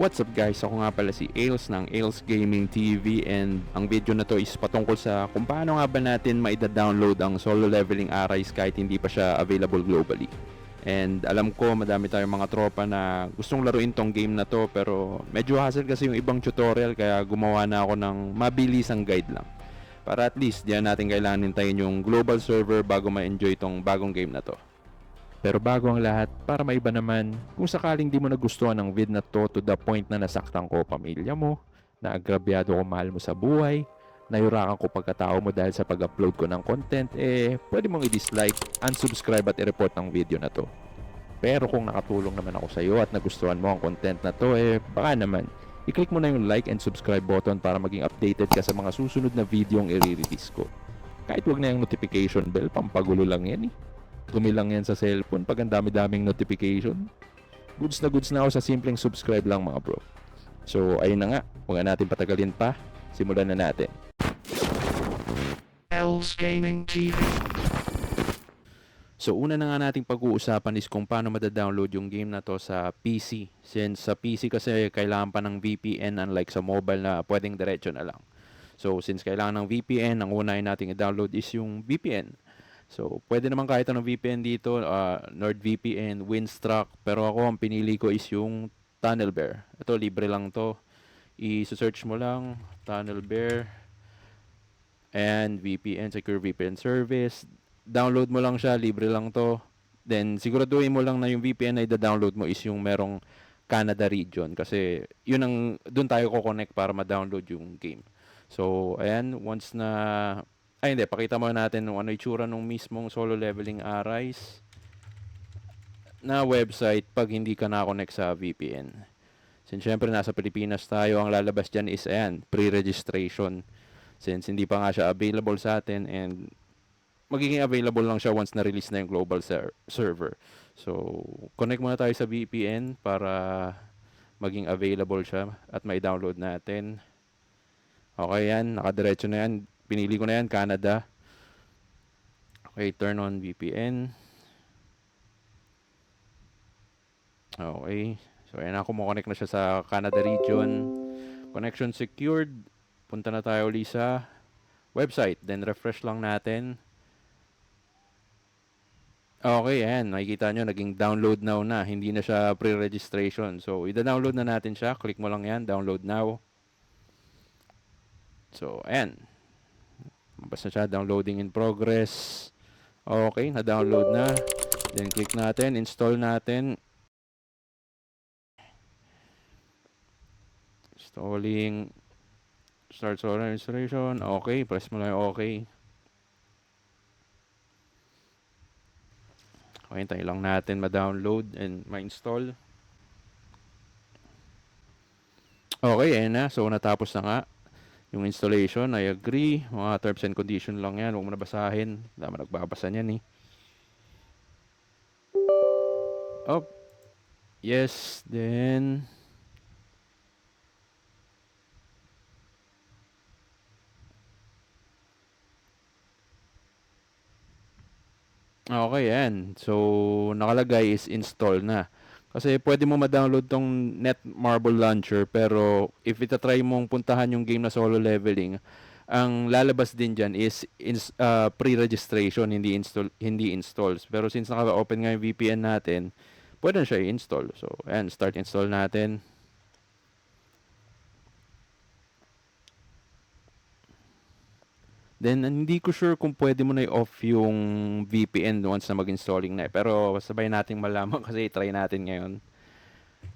What's up guys? Ako nga pala si Ails ng Ails Gaming TV and ang video na to is patungkol sa kung paano nga ba natin maida-download ang solo leveling Arise kahit hindi pa siya available globally. And alam ko madami tayong mga tropa na gustong laruin tong game na to pero medyo hassle kasi yung ibang tutorial kaya gumawa na ako ng mabilisang guide lang. Para at least diyan natin kailangan hintayin yung global server bago ma-enjoy tong bagong game na to. Pero bago ang lahat, para maiba naman, kung sakaling di mo nagustuhan ang vid na to to the point na nasaktan ko pamilya mo, na agrabyado ko mahal mo sa buhay, nayurakan ko pagkatao mo dahil sa pag-upload ko ng content, eh, pwede mong i-dislike, unsubscribe at i-report ang video na to. Pero kung nakatulong naman ako sa iyo at nagustuhan mo ang content na to, eh, baka naman, i-click mo na yung like and subscribe button para maging updated ka sa mga susunod na video ang i-release ko. Kahit wag na yung notification bell, pampagulo lang yan eh gumilang yan sa cellphone pag ang dami-daming notification. Goods na goods na ako sa simpleng subscribe lang mga bro. So, ayun na nga. Huwag na natin patagalin pa. Simulan na natin. L's Gaming TV. So, una na nga nating pag-uusapan is kung paano madadownload yung game na to sa PC. Since sa PC kasi kailangan pa ng VPN unlike sa mobile na pwedeng diretso na lang. So, since kailangan ng VPN, ang unahin nating i-download is yung VPN. So, pwede naman kahit anong VPN dito, uh, NordVPN, Winstruck, pero ako ang pinili ko is yung TunnelBear. Ito, libre lang to. I-search mo lang, TunnelBear, and VPN, Secure VPN Service. Download mo lang siya, libre lang to. Then, siguraduhin mo lang na yung VPN na i-download mo is yung merong Canada region kasi yun ang doon tayo ko connect para ma-download yung game. So, ayan, once na ay hindi, pakita mo natin kung ano itsura nung mismong solo leveling Arise na website pag hindi ka na-connect sa VPN. Since syempre nasa Pilipinas tayo, ang lalabas dyan is ayan, pre-registration. Since hindi pa nga siya available sa atin and magiging available lang siya once na-release na yung global ser- server. So, connect muna tayo sa VPN para maging available siya at may download natin. Okay yan, nakadiretso na yan. Pinili ko na yan, Canada. Okay, turn on VPN. Okay. So, ayan na, kumokonek na siya sa Canada region. Connection secured. Punta na tayo ulit sa website. Then, refresh lang natin. Okay, ayan. Makikita nyo, naging download now na. Hindi na siya pre-registration. So, ida-download na natin siya. Click mo lang yan, download now. So, ayan. Basta siya, downloading in progress. Okay, na-download na. Then, click natin, install natin. Installing. Start solar installation. Okay, press mo lang okay. Okay, tayo lang natin ma-download and ma-install. Okay, ayan na. So, natapos na nga yung installation. I agree. Mga terms and condition lang yan. Huwag mo na basahin. Dama nagbabasa niyan eh. Oh. Yes, then... Okay, yan. So, nakalagay is install na. Kasi pwede mo ma-download tong Netmarble Launcher pero if itatry mong puntahan yung game na solo leveling, ang lalabas din diyan is ins, uh, pre-registration, hindi install hindi installs. Pero since naka-open nga yung VPN natin, pwede na siya i-install. So, ayan, start install natin. Then, hindi ko sure kung pwede mo na i-off yung VPN once na mag-installing na. eh. Pero, sabay nating malaman kasi try natin ngayon.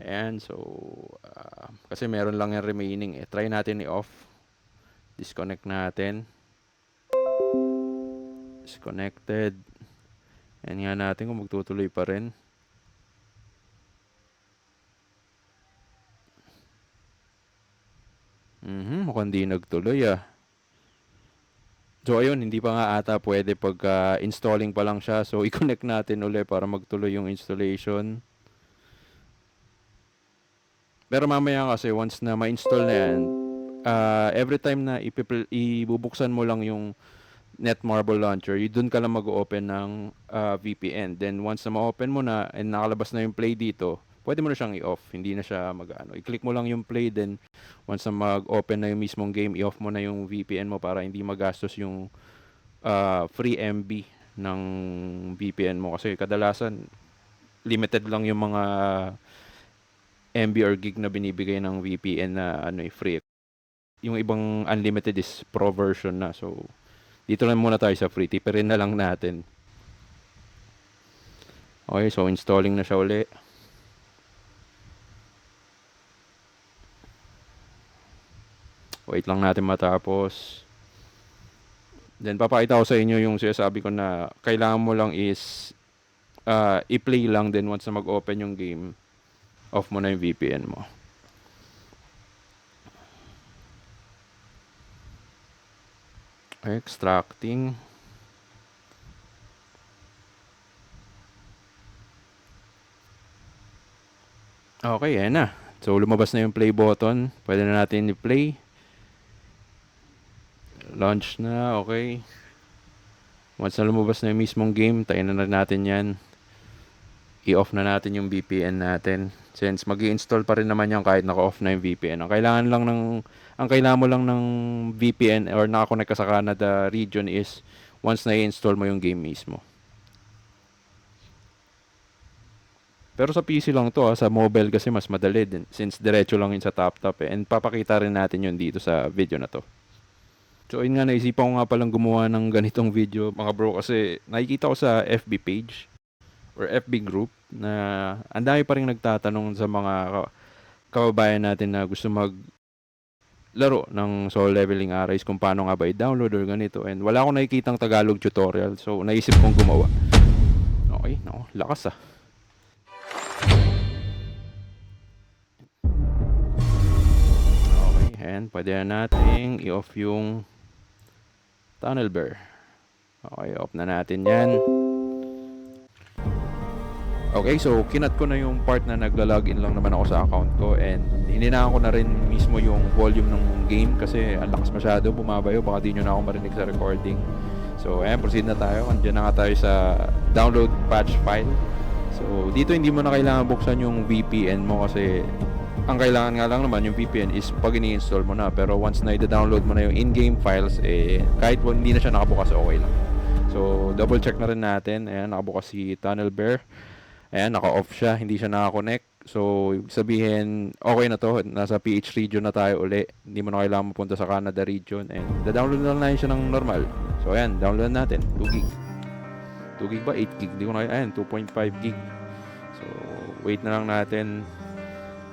Ayan, so, uh, kasi meron lang yung remaining eh. Try natin i-off. Disconnect natin. Disconnected. Ayan nga natin kung magtutuloy pa rin. Mhm, mukhang di nagtuloy ah. So ayun, hindi pa nga ata pwede pag uh, installing pa lang siya. So i-connect natin uli para magtuloy yung installation. Pero mamaya kasi once na ma-install na yan, uh, every time na ibubuksan mo lang yung Netmarble launcher, y- dun ka lang mag-open ng uh, VPN. Then once na ma-open mo na and nakalabas na yung play dito, pwede mo na siyang i-off. Hindi na siya mag-ano. I-click mo lang yung play, then once na mag-open na yung mismong game, i-off mo na yung VPN mo para hindi magastos yung ah, free MB ng VPN mo. Kasi kadalasan, limited lang yung mga MB or gig na binibigay ng VPN na ano eh, free. Yung ibang unlimited is pro version na. So, dito lang muna tayo sa free. Tipirin na lang natin. Okay, so installing na siya uli. Wait lang natin matapos. Then papakita ko sa inyo yung sinasabi ko na kailangan mo lang is ah, i-play lang then once na mag-open yung game, off mo na yung VPN mo. Extracting. Okay, ayan na. So, lumabas na yung play button. Pwede na natin i-play. Launch na, okay. Once na lumabas na yung mismong game, tayo na na natin yan. I-off na natin yung VPN natin. Since mag install pa rin naman yan kahit naka-off na yung VPN. Ang kailangan lang ng ang kailangan mo lang ng VPN or nakakonect ka sa Canada region is once na i-install mo yung game mismo. Pero sa PC lang to ha, sa mobile kasi mas madali din since diretso lang yun sa top top eh. And papakita rin natin yun dito sa video na to. So yun nga naisipan ko nga palang gumawa ng ganitong video mga bro kasi nakikita ko sa FB page or FB group na ang dami pa rin nagtatanong sa mga ka- kababayan natin na gusto mag laro ng soul leveling arrays kung paano nga ba i-download or ganito and wala akong nakikitang Tagalog tutorial so naisip kong gumawa. Okay, no, lakas ah. Okay, and pwede na nating i-off yung tunnel bear. Okay, off na natin yan. Okay, so kinat ko na yung part na nagla-login lang naman ako sa account ko and hininaan ko na rin mismo yung volume ng game kasi ang lakas masyado, bumabayo, baka di nyo na ako marinig sa recording. So, ayan, proceed na tayo. Andiyan na nga tayo sa download patch file. So, dito hindi mo na kailangan buksan yung VPN mo kasi ang kailangan nga lang naman yung VPN is pag ini-install mo na. Pero once na i-download mo na yung in-game files, eh, kahit hindi na siya nakabukas, okay lang. So, double check na rin natin. Ayan, nakabukas si Tunnel Bear. Ayan, naka-off siya. Hindi siya nakakonect. So, sabihin, okay na to. Nasa PH region na tayo uli. Hindi mo na kailangan mapunta sa Canada region. And, da-download na lang siya ng normal. So, ayan, download natin. 2 gig. 2 gig ba? 8 gig. Hindi ko na, ayan, 2.5 gig. So, wait na lang natin.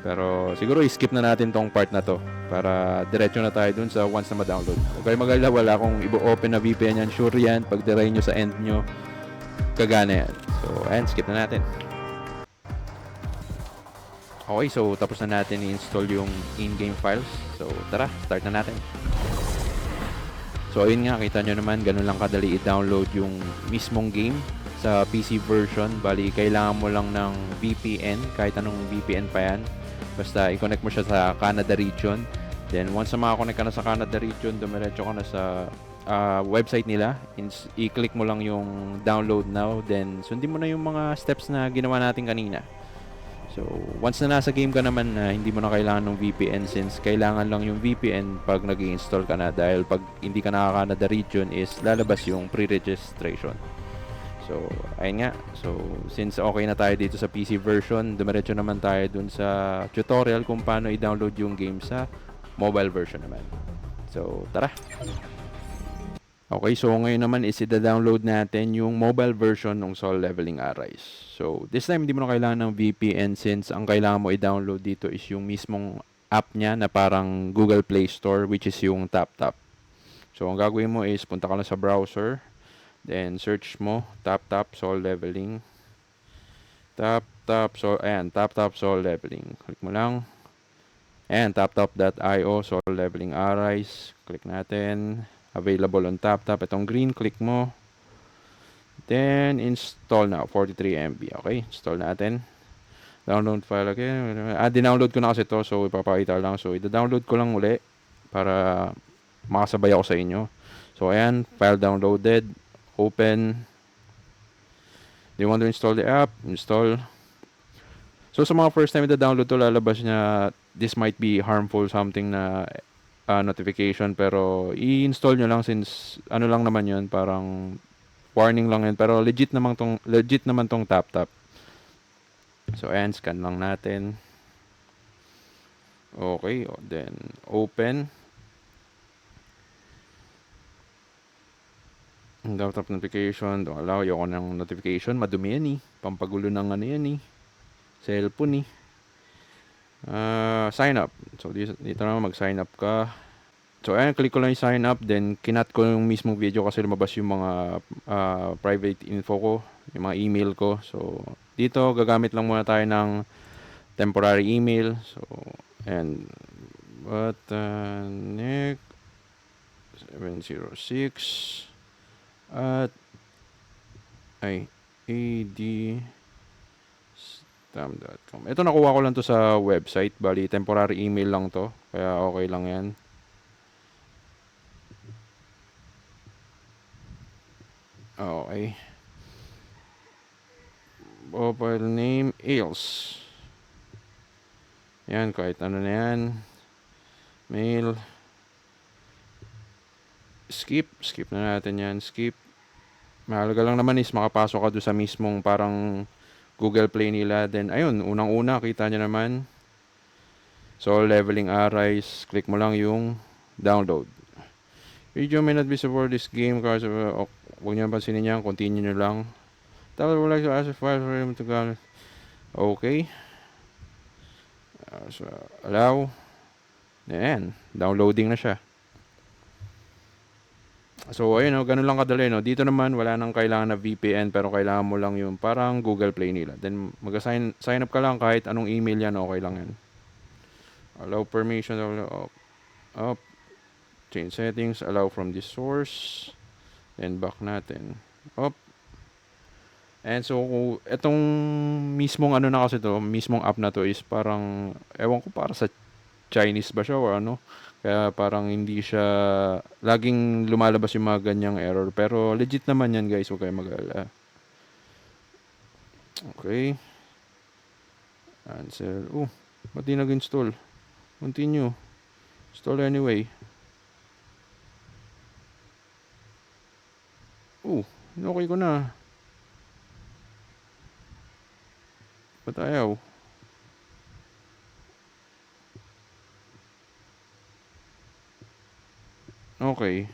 Pero, siguro i-skip na natin tong part na to. Para diretso na tayo dun sa once na ma-download. Huwag kayo mag-alala, wala akong i-open na VPN yan. Sure yan. Pag diray nyo sa end nyo, kagana yan. So, ayan, skip na natin. Okay, so tapos na natin i-install yung in-game files. So, tara, start na natin. So, ayun nga, kita nyo naman, ganun lang kadali i-download yung mismong game sa PC version. Bali, kailangan mo lang ng VPN, kahit anong VPN pa yan. Basta, i-connect mo siya sa Canada region. Then, once na makakonect ka na sa Canada region, dumiretso ka na sa ah, website nila. I-click mo lang yung download now. Then, sundin mo na yung mga steps na ginawa natin kanina. So, once na nasa game ka naman na hindi mo na kailangan ng VPN since kailangan lang yung VPN pag nag install ka na dahil pag hindi ka nakaka-Canada region is lalabas yung pre-registration. So, ayun nga. So, since okay na tayo dito sa PC version, dumiretso naman tayo dun sa tutorial kung paano i-download yung game sa mobile version naman. So, tara! Okay, so ngayon naman is i-download natin yung mobile version ng Soul Leveling Arise. So, this time hindi mo na kailangan ng VPN since ang kailangan mo i-download dito is yung mismong app niya na parang Google Play Store which is yung TapTap. So, ang gagawin mo is punta ka lang sa browser, then search mo TapTap Soul Leveling. TapTap Soul, ayan, TapTap Soul Leveling. Click mo lang. Ayan, taptap.io Soul Leveling Arise. Click natin available on TapTap. Itong green, click mo. Then, install now. 43 MB. Okay, install natin. Download file again. Ah, dinownload ko na kasi to so ipapakita lang. So, i-download ko lang uli para makasabay ako sa inyo. So, ayan, file downloaded. Open. You want to install the app? Install. So sa mga first time na download to lalabas niya this might be harmful something na ah, notification pero i-install nyo lang since ano lang naman yun parang warning lang yun pero legit naman tong legit naman tong tap tap. So ayan scan lang natin. Okay, o, then open. Tap notification, don't allow ayoko ng notification, madumi yan eh. Pampagulo ng ano yan eh. Cellphone eh. Ah, sign up. So dito, dito na mag-sign up ka. So ayan, click ko lang yung sign up then kinat ko yung mismong video kasi lumabas yung mga ah, private info ko, yung mga email ko. So dito gagamit lang muna tayo ng temporary email. So and what uh, Nick 706 at ay ad stam.com. Ito nakuha ko lang to sa website. Bali, temporary email lang to. Kaya okay lang yan. Okay. Mobile name, Ales. Yan, kahit ano na yan. Mail. Skip. Skip na natin yan. Skip. Mahalaga lang naman is makapasok ka doon sa mismong parang Google Play nila. Then, ayun, unang-una, kita nyo naman. So, leveling arrays. Click mo lang yung download. Video may not be support this game cards. Uh, oh, huwag nyo pansinin yan. Continue nyo lang. Tapos, would like to ask to go. Okay. Uh, so, allow. Ayan. Downloading na siya. So, ayun, no, ganun lang kadali, no. Dito naman, wala nang kailangan na VPN, pero kailangan mo lang yung parang Google Play nila. Then, mag-sign sign up ka lang kahit anong email yan, okay lang yan. Allow permission, allow, up, change settings, allow from this source, then back natin, up. And so, etong mismong ano na kasi to, mismong app na to is parang, ewan ko para sa Chinese ba siya or ano. Kaya parang hindi siya, laging lumalabas yung mga ganyang error. Pero legit naman yan guys, huwag kayo mag-alala. Okay. Answer. Oh, ba't di nag-install? Continue. Install anyway. Oh, okay ko na. Ba't ayaw? Okay.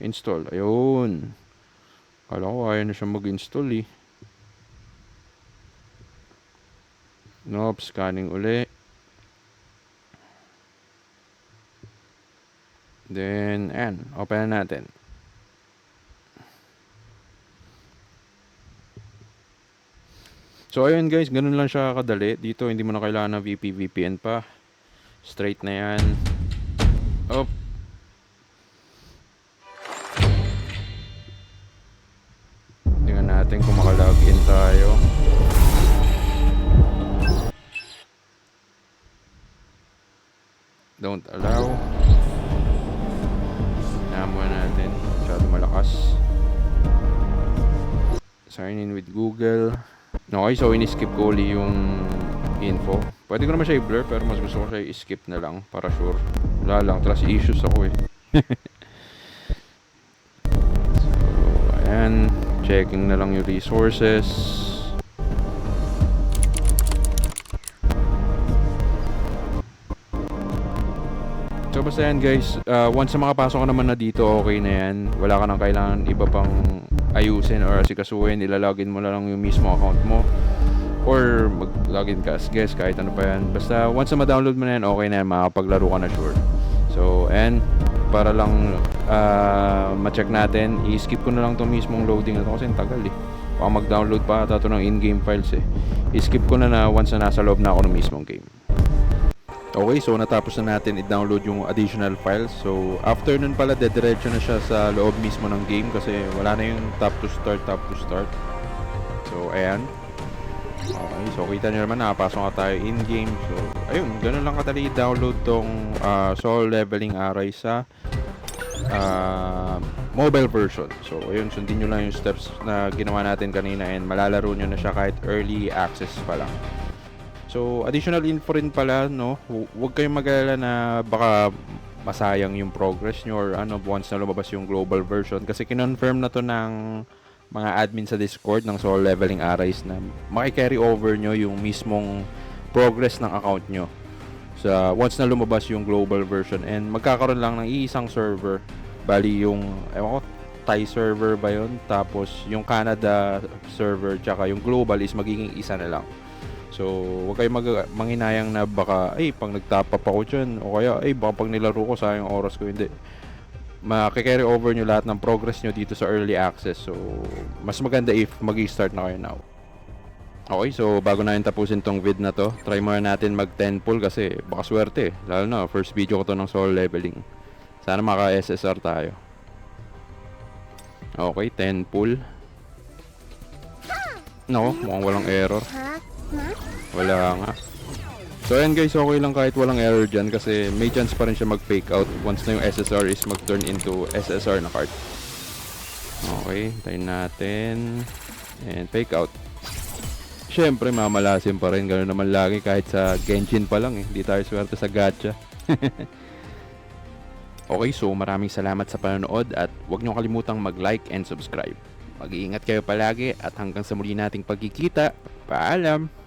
Install. Ayun. Kala ko ayaw na siya mag-install eh. Nope, scanning uli. Then, ayan. Open na natin. So, ayun guys. Ganun lang siya kadali. Dito, hindi mo na kailangan ng VP, VPN pa. Straight na yan. Oh, Don't allow. Namuha natin. Masyado malakas. Sign in with Google. Okay, so in-skip ko uli yung info. Pwede ko naman siya i-blur pero mas gusto ko siya i-skip na lang para sure. Wala lang, trust issues ako eh. so, ayan. Checking na lang yung resources. So basta yan guys, uh, once na makapasok ka naman na dito, okay na yan. Wala ka nang kailangan iba pang ayusin or asikasuhin. Ilalogin mo na lang yung mismo account mo. Or mag-login ka as guest, kahit ano pa yan. Basta once na ma-download mo na yan, okay na yan. Makapaglaro ka na sure. So, and para lang uh, ma-check natin, i-skip ko na lang itong mismong loading na to kasi tagal eh. Baka mag-download pa ata ng in-game files eh. I-skip ko na na once na nasa loob na ako ng mismong game. Okay, so natapos na natin i-download yung additional files. So, after nun pala, dediretso na siya sa loob mismo ng game kasi wala na yung tap to start, tap to start. So, ayan. Okay, so kita nyo naman, nakapasok ka tayo in-game. So, ayun, ganun lang kadali i-download tong uh, Soul Leveling Array sa uh, mobile version. So, ayun, sundin nyo lang yung steps na ginawa natin kanina and malalaro nyo na siya kahit early access pa lang. So, additional info rin pala, no? Hu- Huwag kayong mag-alala na baka masayang yung progress nyo or ano, once na lumabas yung global version. Kasi kinonfirm na to ng mga admin sa Discord ng Soul Leveling Arise na makikarry over nyo yung mismong progress ng account nyo. Sa once na lumabas yung global version and magkakaroon lang ng iisang server. Bali yung, ewan ko, Thai server ba yun? Tapos yung Canada server tsaka yung global is magiging isa na lang. So, huwag kayong mag manginayang na baka, ay, pang nagtap up dyan, o kaya, ay, baka pag nilaro ko, sayang oras ko, hindi. Makikarry over nyo lahat ng progress nyo dito sa early access. So, mas maganda if mag start na kayo now. Okay, so bago na tapusin tong vid na to, try muna natin mag 10 pull kasi baka swerte. Lalo na, first video ko to ng soul leveling. Sana maka SSR tayo. Okay, 10 pull. Nako, mukhang walang error. Wala nga. So ayan guys, okay lang kahit walang error dyan kasi may chance pa rin siya mag-fake out once na yung SSR is mag-turn into SSR na card. Okay, tayo natin. And fake out. Siyempre, mamalasin pa rin. Ganun naman lagi kahit sa Genshin pa lang eh. Hindi tayo swerte sa gacha. okay, so maraming salamat sa panonood at huwag niyo kalimutang mag-like and subscribe. Mag-iingat kayo palagi at hanggang sa muli nating pagkikita. Paalam!